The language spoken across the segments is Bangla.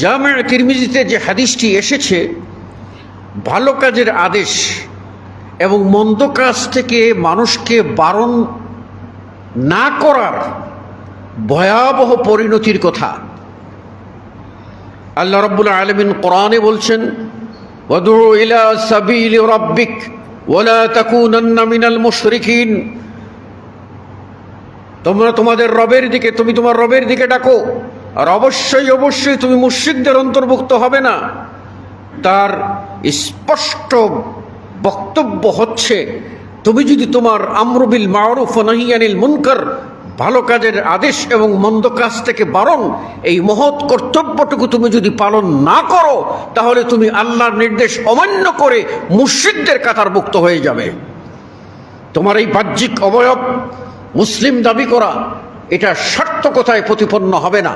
জামে তিরমিজিতে যে হাদিসটি এসেছে, ভালো কাজের আদেশ এবং মন্দ কাজ থেকে মানুষকে বারণ না করার ভয়াবহ পরিণতির কথা। আল্লাহ রব্বুল আলমিন কোরআনে বলছেন ইলা তোমরা তোমাদের রবের দিকে, তুমি তোমার রবের দিকে ডাকো। আর অবশ্যই অবশ্যই তুমি মুশরিকদের অন্তর্ভুক্ত হবে না। তার স্পষ্ট বক্তব্য হচ্ছে, তুমি যদি তোমার আমরুবিল মারুফ নাহিয়ানিল মুনকার ভালো কাজের আদেশ এবং মন্দ কাজ থেকে বারণ, এই মহৎ কর্তব্যটুকু তুমি যদি পালন না করো, তাহলে তুমি আল্লাহর নির্দেশ অমান্য করে মুশ্রিকদের কাতারভুক্ত হয়ে যাবে। তোমার এই বাহ্যিক অবয়ব মুসলিম দাবি করা, এটা সার্থকতায় প্রতিপন্ন হবে না।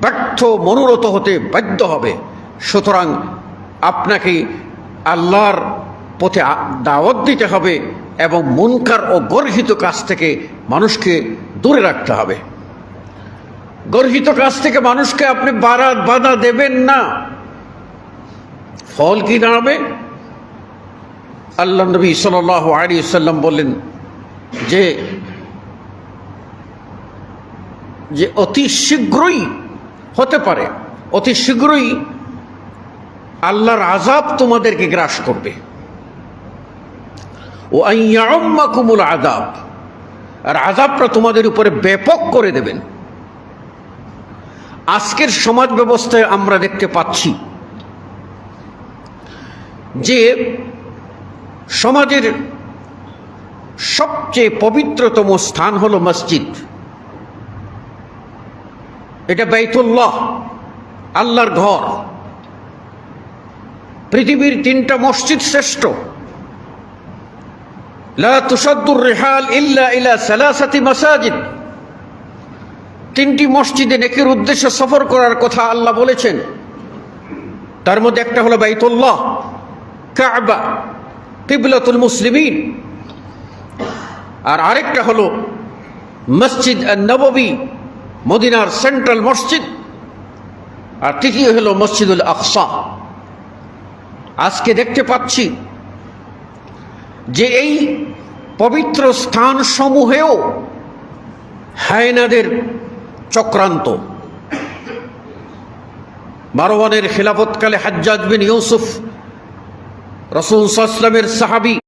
ব্যর্থ, মনোরত হতে বাধ্য হবে। সুতরাং আপনাকে আল্লাহর পথে দাওয়াত দিতে হবে এবং মুনকার ও গর্হিত কাজ থেকে মানুষকে দূরে রাখতে হবে। গর্হিত কাজ থেকে মানুষকে আপনি বাড়া বাধা দেবেন না। ফল কি দাঁড়াবে? আল্লাহ নবী সাল আলী সাল্লাম বললেন যে যে অতি শীঘ্রই হতে পারে। অতি শীঘ্রই আল্লাহর আজাব তোমাদেরকে গ্রাস করবে। ও কুমুল আজাব আর আজাবটা তোমাদের উপরে ব্যাপক করে দেবেন। আজকের সমাজ ব্যবস্থায় আমরা দেখতে পাচ্ছি যে সমাজের সবচেয়ে পবিত্রতম স্থান হলো মসজিদ। এটা বাইতুল্লাহ, আল্লাহর ঘর। পৃথিবীর তিনটা মসজিদ শ্রেষ্ঠ। মাসাজিদ। তিনটি মসজিদে নেকির উদ্দেশ্যে সফর করার কথা আল্লাহ বলেছেন। তার মধ্যে একটা হলো বাইতুল্লাহ, কাবা, কিবলাতুল মুসলিমিন। আর আরেকটা হলো মসজিদ নববী মদিনার সেন্ট্রাল মসজিদ। আর তৃতীয় হলো মসজিদুল আকসা। আজকে দেখতে পাচ্ছি যে এই পবিত্র স্থান সমূহেও হায়নাদের চক্রান্ত। মারওয়ানের খিলাফতকালে হাজ্জাজ বিন ইউসুফ রসুল সাল্লামের সাহাবি